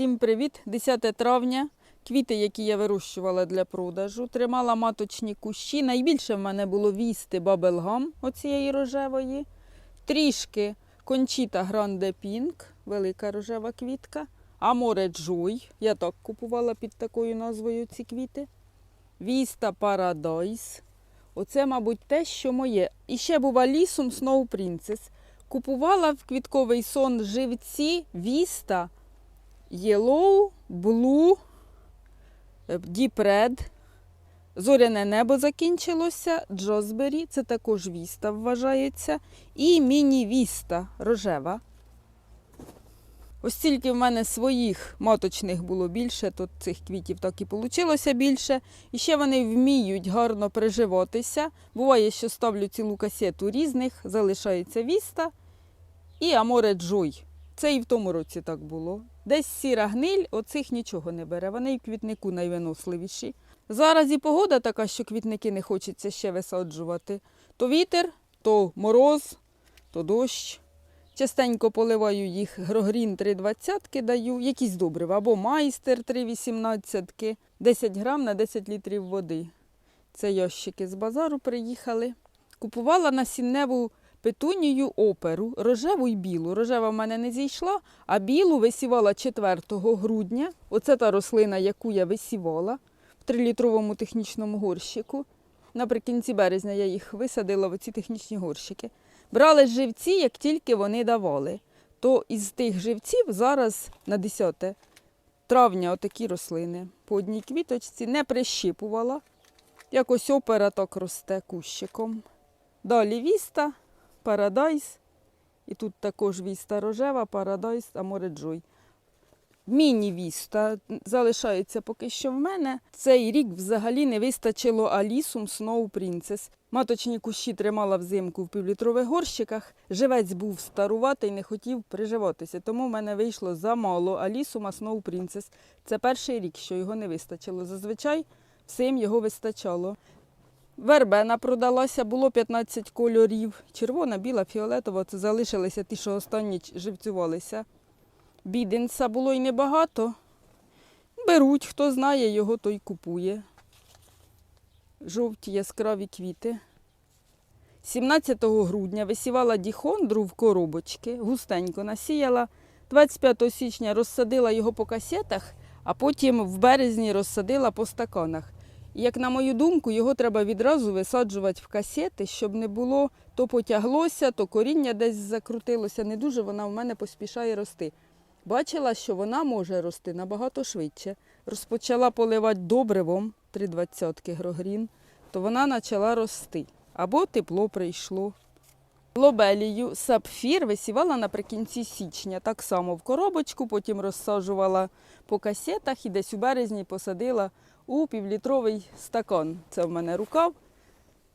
Всім привіт! 10 травня. Квіти, які я вирощувала для продажу. Тримала маточні кущі. Найбільше в мене було вісти бабелгам оцієї рожевої. Трішки кончіта гранде пінк, велика рожева квітка. Аморе джуй. Я так купувала під такою назвою ці квіти. Віста Парадайс. Оце, мабуть, те, що моє. І ще був Алісум Сноу Принцес. Купувала в квітковий сон живці Віста. Yellow, Blue, е, Deep Red. Зоряне небо закінчилося. Джозбері, це також віста вважається. І міні-віста рожева. Ось тільки в мене своїх маточних було більше, то цих квітів так і вийшло більше. І ще вони вміють гарно приживатися. Буває, що ставлю цілу касету різних, залишається віста і Аморе Джой. Це і в тому році так було. Десь сіра гниль, оцих нічого не бере. Вони і квітнику найвиносливіші. Зараз і погода така, що квітники не хочеться ще висаджувати. То вітер, то мороз, то дощ. Частенько поливаю їх грогрін 3,20 даю, якісь добрива, або майстер 3,18, 10 грам на 10 літрів води. Це ящики з базару приїхали. Купувала насінневу петунію оперу, рожеву і білу. Рожева в мене не зійшла, а білу висівала 4 грудня. Оце та рослина, яку я висівала в 3-літровому технічному горщику. Наприкінці березня я їх висадила в ці технічні горщики. Брали живці, як тільки вони давали. То із тих живців зараз на 10 травня отакі рослини. По одній квіточці не прищіпувала. Якось опера так росте кущиком. Далі віста, парадайс. І тут також віста рожева, парадайс, аморе джой. Міні-віста залишається поки що в мене. Цей рік взагалі не вистачило Алісум Сноу Принцес. Маточні кущі тримала взимку в півлітрових горщиках. Живець був старуватий, не хотів приживатися. Тому в мене вийшло замало Алісума Сноу Принцес. Це перший рік, що його не вистачило. Зазвичай всім його вистачало. Вербена продалася, було 15 кольорів. Червона, біла, фіолетова. Це залишилися ті, що останні живцювалися. Біденса було й небагато. Беруть, хто знає, його той купує. Жовті яскраві квіти. 17 грудня висівала діхондру в коробочки, густенько насіяла. 25 січня розсадила його по касетах, а потім в березні розсадила по стаканах. Як на мою думку, його треба відразу висаджувати в касети, щоб не було то потяглося, то коріння десь закрутилося. Не дуже вона в мене поспішає рости. Бачила, що вона може рости набагато швидше. Розпочала поливати добривом 3,20 грогрін, то вона почала рости. Або тепло прийшло. Лобелію сапфір висівала наприкінці січня. Так само в коробочку, потім розсаджувала по касетах і десь у березні посадила у півлітровий стакан. Це в мене рукав.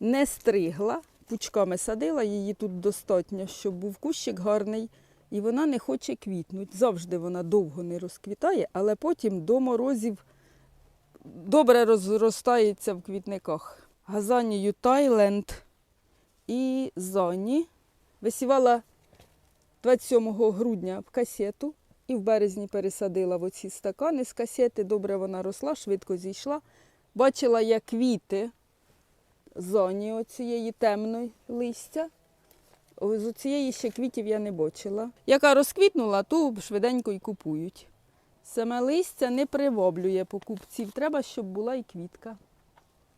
Не стригла, пучками садила, її тут достатньо, щоб був кущик гарний. І вона не хоче квітнути. Завжди вона довго не розквітає, але потім до морозів добре розростається в квітниках. Газанію Тайленд і Зоні висівала 27 грудня в касету і в березні пересадила в оці стакани з касети. Добре вона росла, швидко зійшла. Бачила я квіти зоні оцієї темної листя. З цієї ще квітів я не бачила. Яка розквітнула, ту швиденько й купують. Саме листя не приваблює покупців. Треба, щоб була і квітка.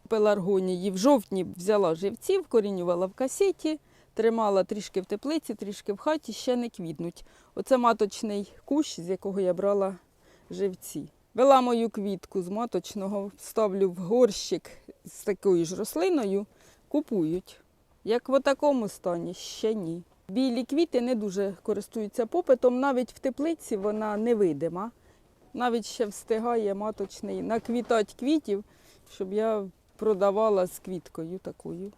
Пеларгонії в жовтні взяла живців, корінювала в касеті, тримала трішки в теплиці, трішки в хаті, ще не квітнуть. Оце маточний кущ, з якого я брала живці. Вела мою квітку з маточного, ставлю в горщик з такою ж рослиною, купують. Як в такому стані, ще ні. Білі квіти не дуже користуються попитом, навіть в теплиці вона невидима. Навіть ще встигає маточний наквітати квітів, щоб я продавала з квіткою такою,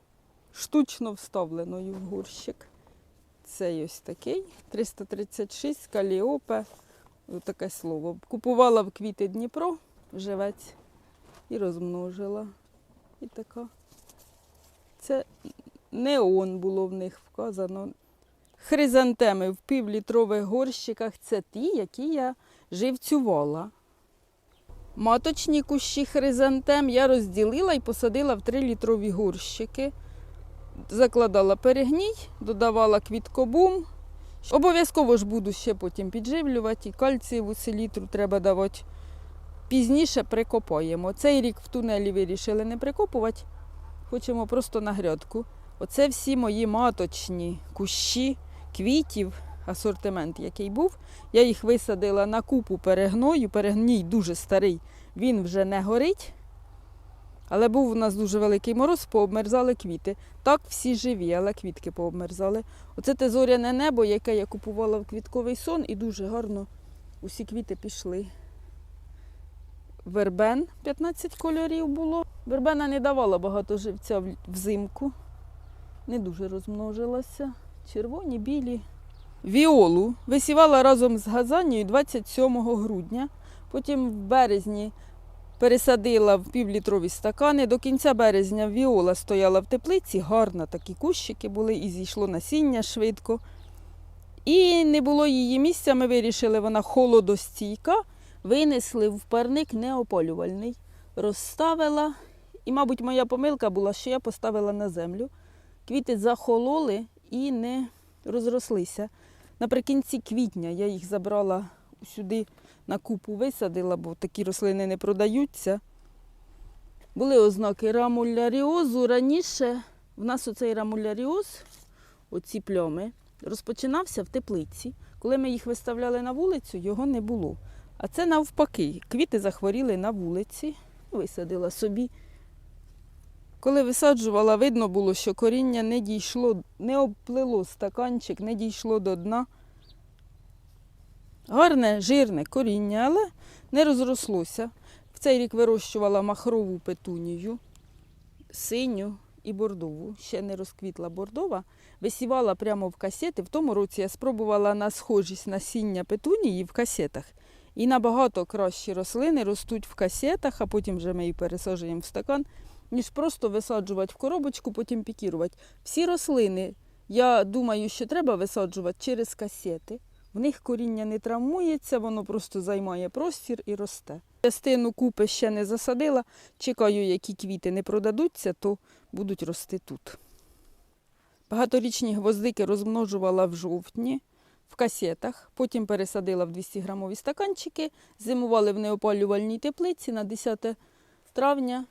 штучно вставленою в горщик. Цей ось такий 336 каліопе. Таке слово. Купувала в квіти Дніпро, живець, і розмножила. І така. Це неон було в них вказано. Хризантеми в півлітрових горщиках це ті, які я живцювала. Маточні кущі хризантем я розділила і посадила в 3-літрові горщики. Закладала перегній, додавала квіткобум. Обов'язково ж буду ще потім підживлювати. І кальцієву селітру треба давати. Пізніше прикопаємо. Цей рік в тунелі вирішили не прикопувати. Хочемо просто на грядку. Оце всі мої маточні кущі квітів, асортимент, який був. Я їх висадила на купу перегною. Перегній дуже старий, він вже не горить. Але був у нас дуже великий мороз, пообмерзали квіти. Так всі живі, але квітки пообмерзали. Оце те зоряне небо, яке я купувала в квітковий сон, і дуже гарно усі квіти пішли. Вербен 15 кольорів було. Вербена не давала багато живця взимку. Не дуже розмножилася. Червоні, білі. Віолу висівала разом з газанією 27 грудня. Потім в березні пересадила в півлітрові стакани. До кінця березня віола стояла в теплиці, гарна, такі кущики були, і зійшло насіння швидко. І не було її місця, ми вирішили, вона холодостійка. Винесли в парник неопалювальний, розставила. І, мабуть, моя помилка була, що я поставила на землю. Квіти захололи і не розрослися. Наприкінці квітня я їх забрала сюди на купу висадила, бо такі рослини не продаються. Були ознаки рамуляріозу. Раніше в нас оцей рамуляріоз, оці плями, розпочинався в теплиці. Коли ми їх виставляли на вулицю, його не було. А це навпаки. Квіти захворіли на вулиці, висадила собі. Коли висаджувала, видно було, що коріння не дійшло, не обплило стаканчик, не дійшло до дна. Гарне, жирне коріння, але не розрослося. В цей рік вирощувала махрову петунію, синю і бордову. Ще не розквітла бордова. Висівала прямо в касети. В тому році я спробувала на схожість насіння петунії в касетах. І набагато кращі рослини ростуть в касетах, а потім вже ми їх пересаджуємо в стакан, ніж просто висаджувати в коробочку, потім пікірувати. Всі рослини, я думаю, що треба висаджувати через касети. В них коріння не травмується, воно просто займає простір і росте. Частину купи ще не засадила. Чекаю, які квіти не продадуться, то будуть рости тут. Багаторічні гвоздики розмножувала в жовтні в касетах, потім пересадила в 200-грамові стаканчики, зимували в неопалювальній теплиці на 10 травня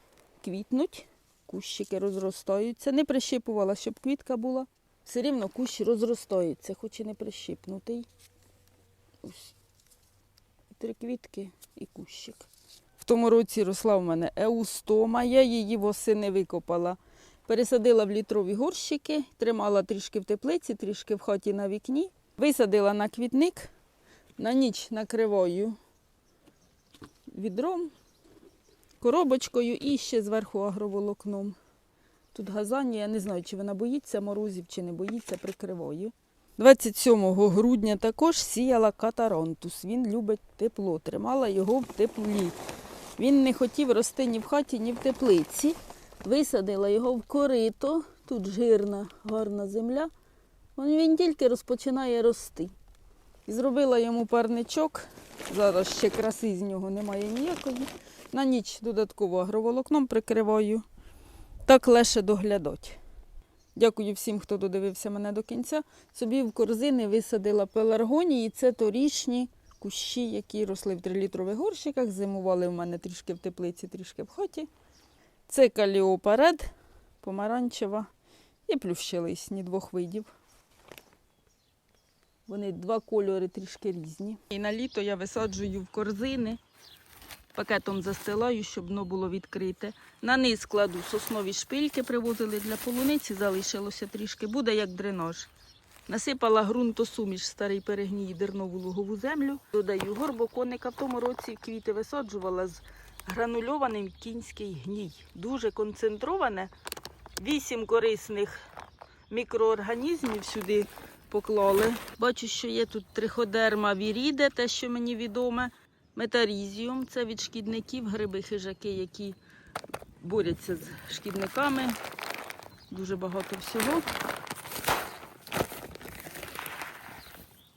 квітнуть, кущики розростаються. Не прищипувала, щоб квітка була. Все рівно кущ розростається, хоч і не прищипнутий. Ось. Три квітки і кущик. В тому році росла в мене еустома, я її восени викопала. Пересадила в літрові горщики, тримала трішки в теплиці, трішки в хаті на вікні. Висадила на квітник, на ніч накриваю відром, коробочкою і ще зверху агроволокном. Тут газанія, я не знаю, чи вона боїться морозів, чи не боїться, прикриваю. 27 грудня також сіяла катаронтус. Він любить тепло, тримала його в теплі. Він не хотів рости ні в хаті, ні в теплиці. Висадила його в корито, тут жирна, гарна земля. Він тільки розпочинає рости. І зробила йому парничок. Зараз ще краси з нього немає ніякої. На ніч додатково агроволокном прикриваю. Так легше доглядать. Дякую всім, хто додивився мене до кінця. Собі в корзини висадила пеларгонії. Це торішні кущі, які росли в 3-літрових горщиках. Зимували в мене трішки в теплиці, трішки в хаті. Це каліопаред, помаранчева і плющелисні двох видів. Вони два кольори трішки різні. І на літо я висаджую в корзини, пакетом застилаю, щоб воно було відкрите. На низ кладу соснові шпильки, привозили для полуниці, залишилося трішки, буде як дренаж. Насипала ґрунтосуміш старий перегній дернову лугову землю. Додаю горбоконика. В тому році квіти висаджувала з гранульованим кінський гній. Дуже концентроване. Вісім корисних мікроорганізмів сюди поклали. Бачу, що є тут триходерма віріде, те, що мені відоме. Метарізіум це від шкідників, гриби хижаки, які борються з шкідниками. Дуже багато всього.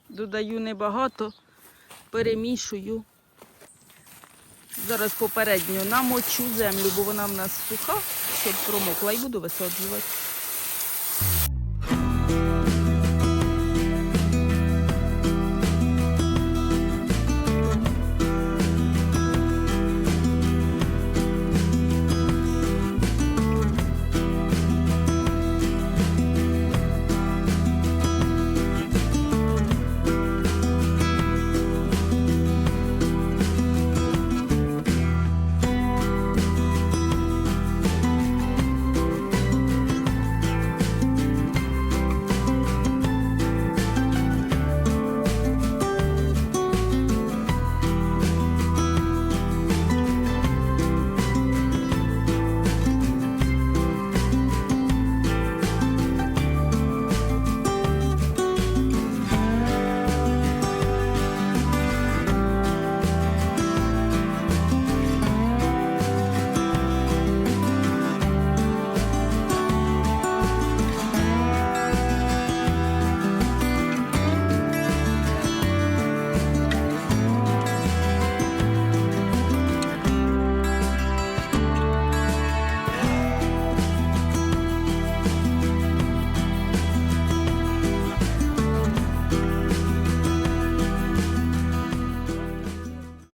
Додаю небагато. перемішую. Зараз попередньо намочу землю, бо вона в нас суха, щоб промокла і буду висаджувати.